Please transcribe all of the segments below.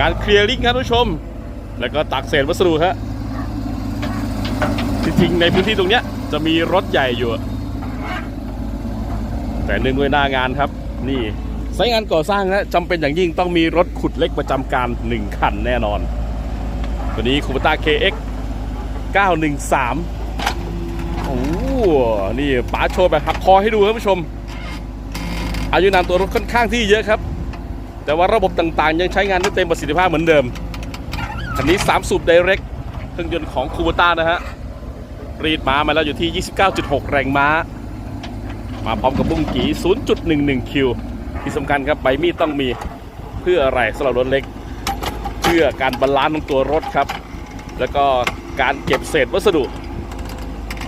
งานเคลียร์ลิงครับท่านผู้ชม แล้วก็ตักเศษวัสดุฮะที่จริงในพื้นที่ตรงเนี้ยจะมีรถใหญ่อยู่ แต่เนื่องด้วยหน้างานครับ นี่ไซต์งานก่อสร้างนะจำเป็นอย่างยิ่งต้องมีรถขุดเล็กประจำการ 1 คันแน่นอน ตัวนี้คูปต้า KX 913 โอ้โหนี่ป๋าโชว์แบบหักคอให้ดูครับผู้ชม อายุนานตัวรถค่อนข้างที่เยอะครับ แต่ว่าระบบต่างๆ ยังใช้งานได้เต็มประสิทธิภาพเหมือนเดิมคันนี้ 3 สูบ Direct เครื่องยนต์ของคูปต้านะฮะ รีดม้ามาแล้วอยู่ที่ 29.6 แรงม้า มาพร้อมกับบุ้งกี0.11 คิว ที่สำคัญครับใบมีดต้องมีเพื่ออะไรสำหรับรถเล็ก เพื่อการบาลานซ์ของตัวรถครับ แล้วก็การเก็บเศษวัสดุ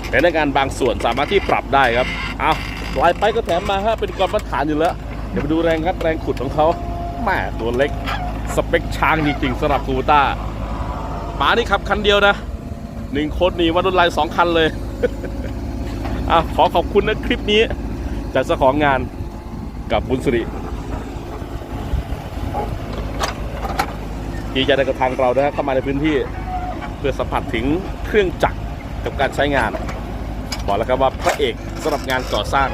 แต่ในการบางส่วนสามารถที่ปรับได้ครับ เอาลายไปก็แถมมาฮะเป็นกรมาตรฐานอยู่แล้ว เดี๋ยวไปดูแรงงัดแรงขุดของเขา แม่ตัวเล็ก สเปคช้างจริงๆสำหรับคูต้าป๋านี่ขับคันเดียวนะหนึ่งคนนี่วันรุ่นลายสองคันเลยอะขอขอบคุณนะคลิปนี้จากเจ้าของงานกับบุญสิริที่จะได้กับทางเรานะเข้ามาในพื้นที่เพื่อสัมผัสถึงเครื่องจักรกับการใช้งาน บอกแล้วครับว่าพระเอกสำหรับงานก่อสร้าง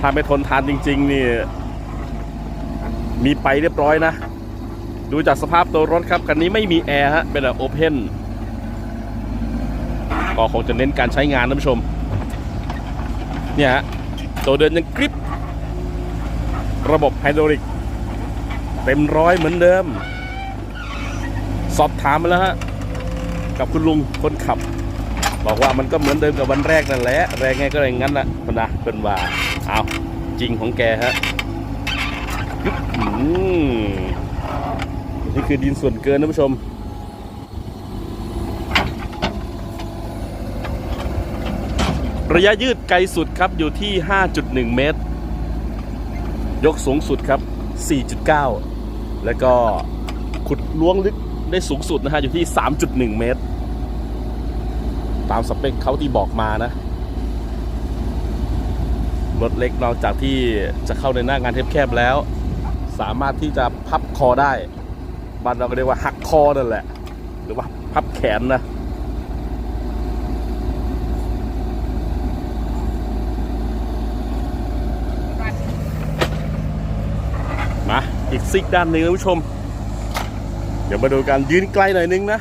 ถ้าไม่ทนทานจริง ๆ นี่ มีไปเรียบร้อยนะ ดูจากสภาพตัวรถครับคันนี้ไม่มีแอร์ฮะ เป็นแบบโอเพนก็คงจะเน้นการใช้งานนผู้ชม เนี่ยฮะ ตัวเดินยังกริประบบไฮดรอลิก เต็มร้อยเหมือนเดิม สอบถามมาแล้วฮะ กับคุณลุงคนขับ บอกว่ามันก็เหมือนเดิมกับวันแรกนั่นแหละแรงไงก็แรงงั้นแหละคนะเป็นว่าเอาจริงของแกฮะอืมนี่คือดินส่วนเกินนะผู้ชมระยะยืดไกลสุดครับอยู่ที่ 5.1 เมตร ยกสูงสุดครับ 4.9 แล้วก็ขุดล้วงลึกได้สูงสุดนะฮะอยู่ที่ 3.1 เมตร ตามสเปคเขาที่บอกมานะ รถเล็กนอกจากที่จะเข้าในหน้างานแคบๆแล้ว สามารถที่จะพับคอได้บ้านเราก็เรียกว่าหักคอนั่นแหละ หรือว่าพับแขนนะมาอีกซิกด้านหนึ่งนะผู้ชม เดี๋ยวมาดูกันยืนไกลหน่อยนึงนะ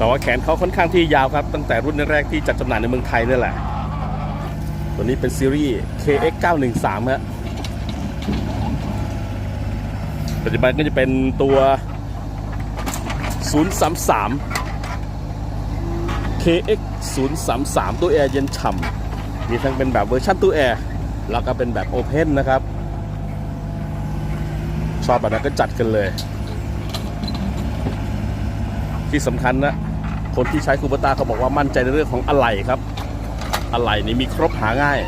แต่ว่าแขนเขาค่อนข้างที่ยาวครับ ตั้งแต่รุ่นแรกที่จัดจำหน่ายในเมืองไทยนี่แหละ ตัวนี้เป็นซีรีส์ KX 913ฮะปัจจุบันก็จะเป็นตัว 033 KX 033ตัวแอร์เย็นฉ่ำมีทั้งเป็นแบบเวอร์ชันตู้แอร์ แล้วก็เป็นแบบโอเพนนะครับ ชอบแบบนั้นก็จัดกันเลย ที่สำคัญนะ คนที่ใช้คูปต้าเขาบอกว่ามั่นใจในเรื่องของอะไหล่ครับ อะไหล่นี่มีครบหาง่าย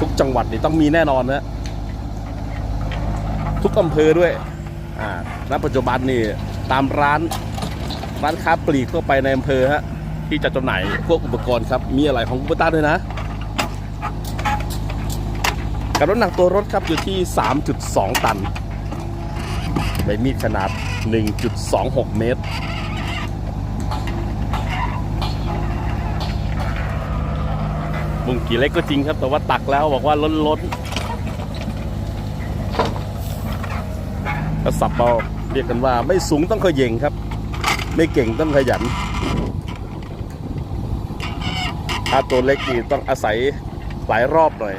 ทุกจังหวัดนี่ต้องมีแน่นอนนะทุกอำเภอด้วยอ่าณปัจจุบันนี่ตามร้านร้านค้าปลีกทั่วไปในอำเภอฮะที่จะจำหน่ายพวกอุปกรณ์ครับมีอะไรของคูปต้าด้วยนะกับน้ำหนักตัวรถครับอยู่ที่ 3.2 ตันใบมีดขนาด 1.26 เมตรุงกี่เล็กก็จริงครับ แต่ว่าตักแล้วบอกว่าล้นล้นๆก็สับเอาเรียกกันว่าไม่สูงต้องขย่งครับ ไม่เก่งต้องขยันถ้าตัวเล็กนี่ต้องอาศัยหลายรอบหน่อย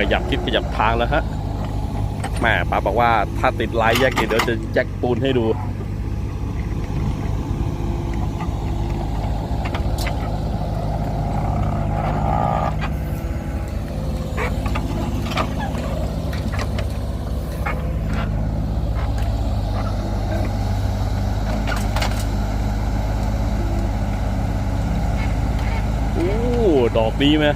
ขยับทิศขยับทางแล้วฮะแม่ป้าบอกว่าถ้าติดลายแยกยีเดี๋ยวจะแจ็คปูนให้ดูโอ้ดอกนี้ไหม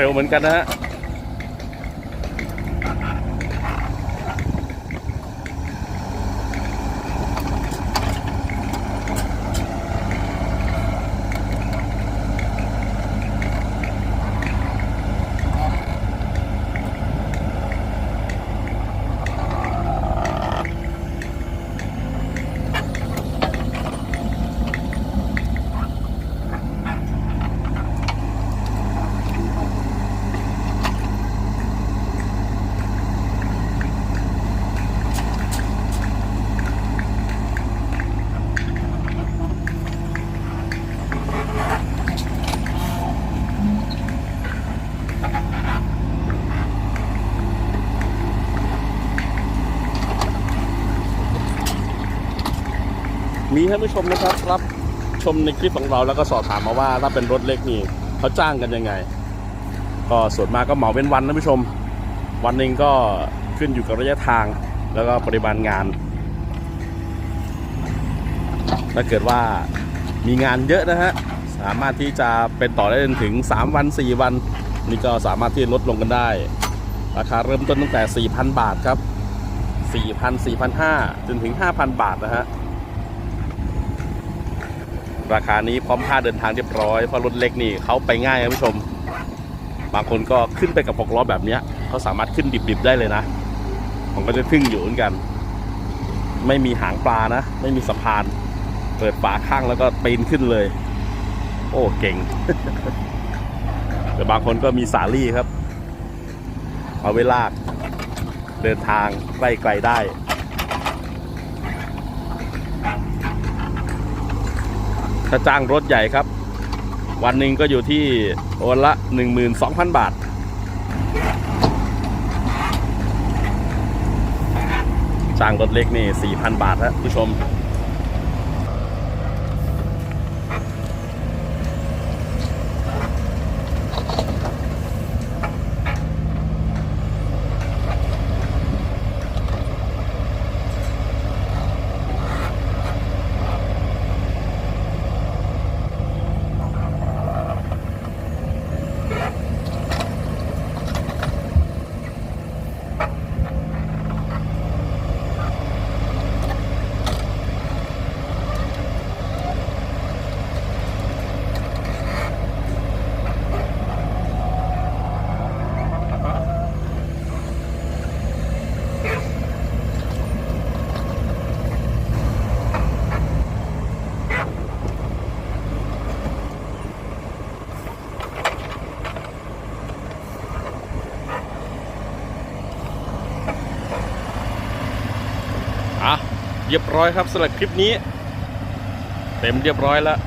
เร็วเหมือนกันนะฮะ มีท่านผู้ชมนะครับ รับชมในคลิปของเราแล้วก็สอบถามมาว่าถ้าเป็นรถเล็กนี่เขาจ้างกันยังไง ก็ส่วนมากก็เหมาเป็นวันนะผู้ชม วันหนึ่งก็ขึ้นอยู่กับระยะทางแล้วก็ปริมาณงาน ถ้าเกิดว่ามีงานเยอะนะฮะสามารถที่จะเป็นต่อได้จนถึง 3 วัน 4 วัน นี่ก็สามารถที่ลดลงกันได้ ราคาเริ่มต้นตั้งแต่ 4,000 บาทครับ 4,000 4,500จนถึง 5,000 บาทนะฮะ ราคานี้พร้อมค่าเดินทางเรียบร้อยเพราะรถเล็กนี่เขาไปง่ายนะผู้ชม บางคนก็ขึ้นไปกับหกล้อแบบเนี้ยเขาสามารถขึ้นดิบๆได้เลยนะ ผมก็จะทึ่งอยู่เหมือนกัน ไม่มีหางปลานะ ไม่มีสะพาน เปิดฝาข้างแล้วก็ปีนขึ้นเลย โอ้เก่ง แต่บางคนก็มีสาลี่ครับ เอาไว้ลากเดินทางไกลไกลๆได้ ถ้าจ้างรถใหญ่ครับ วันหนึ่งก็อยู่ที่วันละ 12,000 บาท จ้างรถเล็กนี่ 4,000 บาทครับผู้ชม อะเรียบร้อยครับสำหรับคลิปนี้ เต็มเรียบร้อยแล้ว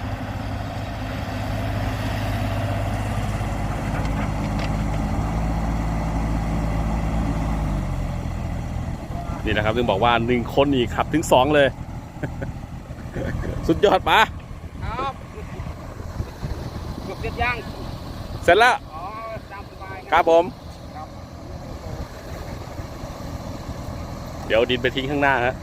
นี่นะครับถึงบอกว่าหนึ่งคนอีกขับถึงสองเลย สุดยอดปะครับเกือบเสร็จยังเสร็จแล้วอ๋อตามสบายครับผมครับเดี๋ยวดินไปทิ้งข้างหน้าฮะ